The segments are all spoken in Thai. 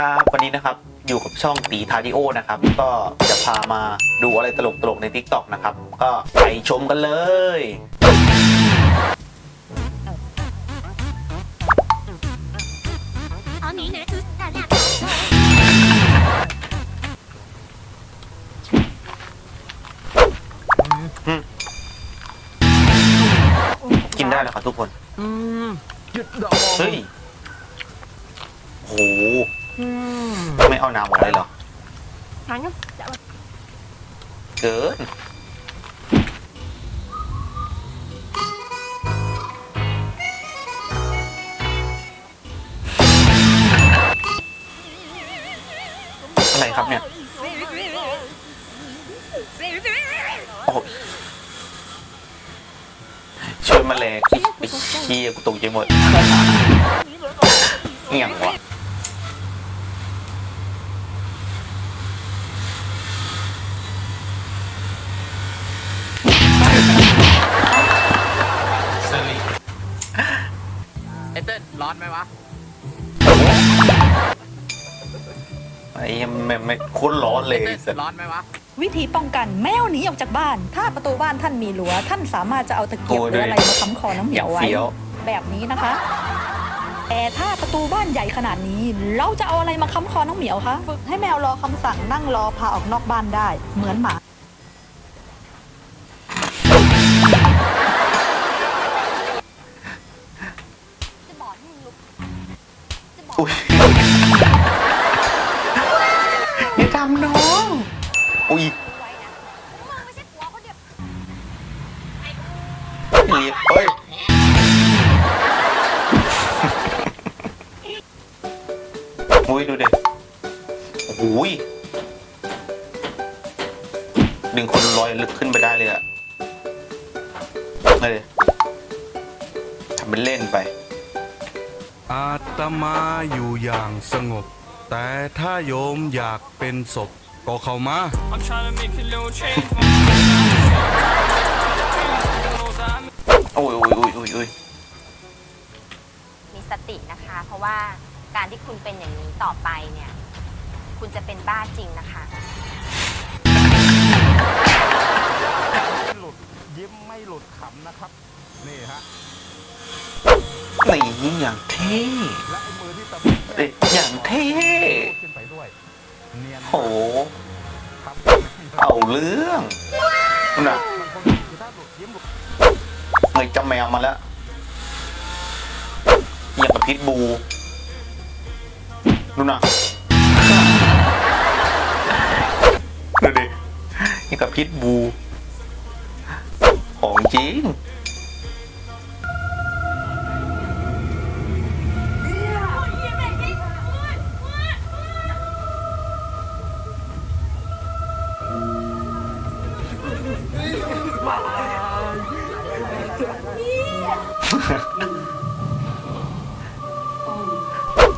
ครับ วันนี้นะครับอยู่กับช่องตีทาริโอนะครับ ก็จะพามาดูอะไรตลกๆใน t ิ k t o k นะครับ ก็ไปชมกันเลยกินได้แล้วครับทุกคนเฮ้ยโห ไม่เอาน้ำออกเลยหรอ Thắng không? เกิน อะไรครับเนี่ย โอ้ยช่วยมาเลยขี้ไปขี้กูตกใจหมดเงี้ยงวะ ไหมวะไอ้เหี้ยไม่ไม่โคุ้นร้อนไอเลยเติ้ลสัตว์ร้อนไหมวะวิธีป้องกันแมวหนีออกจากบ้าน ถ้าประตูบ้านท่านมีรั้วท่านสามารถจะเอาตะเกียบหรืออะไรมาค้ำคอน้องเหอมีย่ายงวไว้เฟี้ยวแบบนี้นะคะแต่ถ้าประตูบ้านใหญ่ขนาดนี้ เราจะเอาอะไรมาค้ำคอน้องเหมียวคะฝึกให้แมวรอคำสั่งนั่งรอพาออกนอกบ้านได้ เหมือนหมา อุ้ยไม่ใช่ผัวคนเดียวเรียเฮ้ยอุ้ยดูเด็โอ้ยดึงคนลอยลึกขึ้นไปได้เลยอะเลยทำเป็นเล่นไป อาตมาอยู่อย่างสงบ แต่ถ้าโยมอยากเป็นศพ ก็เข้ามา I'm trying to make a little change. โอ้ยโอ้ยโอ้ยโอ้ยโอ้ยมีสตินะคะ เพราะว่าการที่คุณเป็นอย่างนี้ต่อไปเนี่ย คุณจะเป็นบ้าจริงนะคะหลุดยิ้มไม่หลุดขำนะครับ นี่ฮะ นี่อย่างเท่และไอ้มือที่ตะเอ้ยอย่างเท่ขึ้นไปด้วยเนียน โหครับเอาเรื่องนู่นน่ะบางคนคือถ้าหลุดยิ้มหลุดเงยจำแมวมาแล้วอย่างกับพิษบูนู่นน่ะดูดิอย่างกับพิษบู ของจริง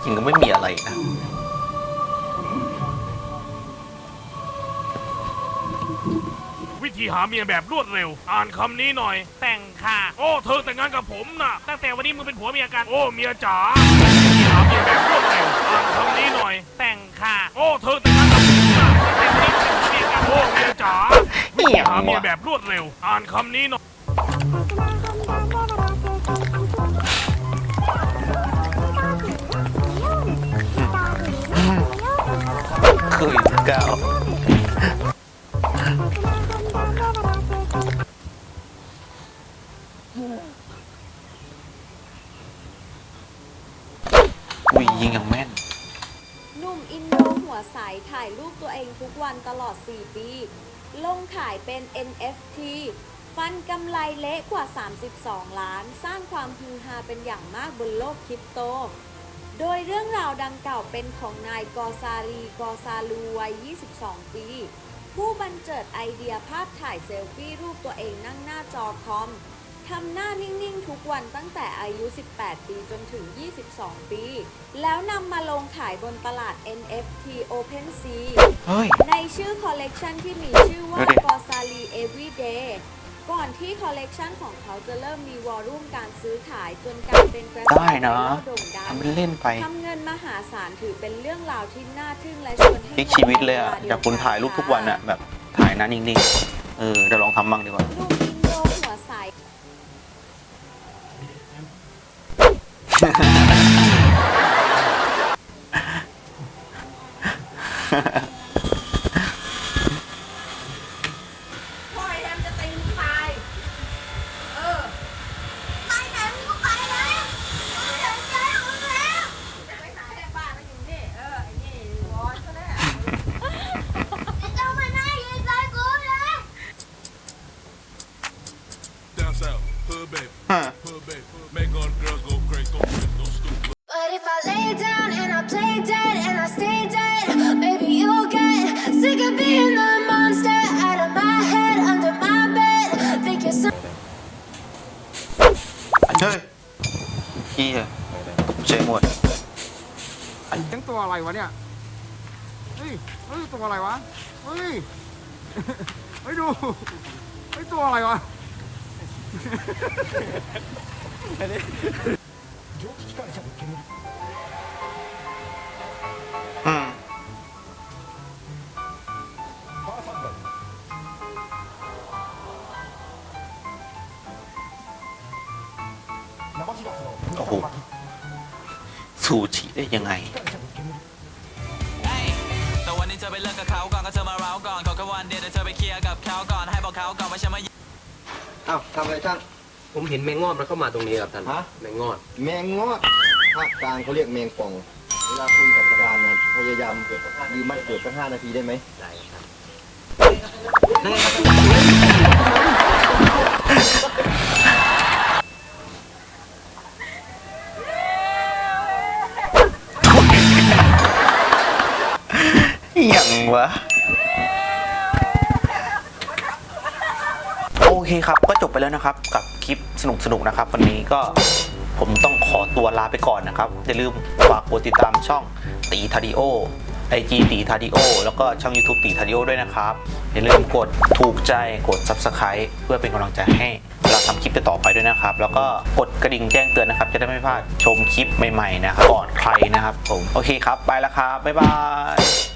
จริงก็ไม่มีอะไรนะวิธีหาเมียแบบรวดเร็ว อ่านคำนี้หน่อย แต่งค่ะ โอ้ เธอแต่งงานกับผมน่ะตั้งแต่วันนี้มึงเป็นผัวเมียกัน โอ้ เมียจ๋าวิธีหาเมียแบบรวดเร็ว อ่านคำนี้หน่อย แต่งค่ะ โอ้ เธอแต่งงานกับผมน่ะตั้งแต่วันนี้มึงเป็นผัวเมียกัน โอ้ เมียจ๋าวิธีหาเมียแบบรวดเร็ว อ่านคำนี้หน่อย เก้าอุ้ยยิงอย่างแม่น หนุ่มอินโดหัวใสถ่ายรูปตัวเองทุกวันตลอด 4 ปี ลงขายเป็น NFT ฟันกำไรเละกว่า 32 ล้าน สร้างความฮือฮาเป็นอย่างมากบนโลกคริปโต โดยเรื่องราวดังกล่าวเป็นของนายกอซารีกอซาลูวัย 22 ปี ผู้บันเจิดไอเดียภาพถ่ายเซลฟี่รูปตัวเองนั่งหน้าจอคอมทำหน้านิ่ง ๆ ทุกวันตั้งแต่อายุ 18 ปีจนถึง 22 ปี แล้วนำมาลงขายบนตลาด NFT OpenSea เฮ้ยในชื่อคอลเลกชันที่มีชื่อว่าดูดิ g o s a l i Everyday ก่อนที่คอลเลกชันของเขาจะเริ่มมีวอลลุ่มการซื้อขายจนกลายเป็นกระแสได้นะไวรัลโด่งดังทำเป็นเล่นไป ทำเงินมหาศาลถือเป็นเรื่องราวที่น่าทึ่งและชวนให้พลิกชีวิตเลยอะจากคุณถ่ายรูปทุกวันอะแบบถ่ายหนั้นนิ่งๆ เออ เดี๋ยวลองทำบ้างดีกว่าลูกอิน Down south, hood baby, ฮะ hood baby. Make all the girls go crazy, don't miss no stupid. But if I lay down and I play dead and I stay dead, maybe you'll get sick of being the monster out of my head, under my bed. Think you're some. เฮ้ยเฮียตกใจหมด เลี้ยงตัวอะไรวะเนี่ย เฮ้ย เฮ้ย ตัวอะไรวะ เฮ้ย เฮ้ยดู เฮ้ย ตัวอะไรวะ อืมโอ้โหสูชิได้ยังไงแต่วันนี้เธอไปเลิกกับเขาก่อนก็เธอมาเร้าก่อนขอแค่วันเดียวเดี๋ยวเธอไปเคลียร์กับเขาก่อนให้บอกเขาก่อนว่าฉันไมา อ้าวทำอะไรช่าง ผมเห็นแมงงอดมันเข้ามาตรงนี้ครับท่านฮะ แมงงอดแมงงอดภาคกลางเขาเรียกแมงป่อง เวลาคุยกับประธานนะพยายามยืมมันเกิดสักห้านาทีได้ไหมได้ครับอย่าง เคครับ ก็จบไปแล้วนะครับ กับคลิปสนุกๆนะครับ วันนี้ก็ผมต้องขอตัวลาไปก่อนนะครับ อย่าลืมฝากกดติดตามช่องตีทาดิโอไอจีตีทาดิโอแล้วก็ช่อง YouTube ตีทาดิโอด้วยนะครับ อย่าลืมกดถูกใจกด Subscribe เพื่อเป็นกำลังใจให้เราทำคลิปต่อไปด้วยนะครับ แล้วก็กดกระดิ่งแจ้งเตือนนะครับ จะได้ไม่พลาดชมคลิปใหม่ๆนะครับก่อนใครนะครับผม โอเคครับ ไปแล้วครับ บ๊ายบาย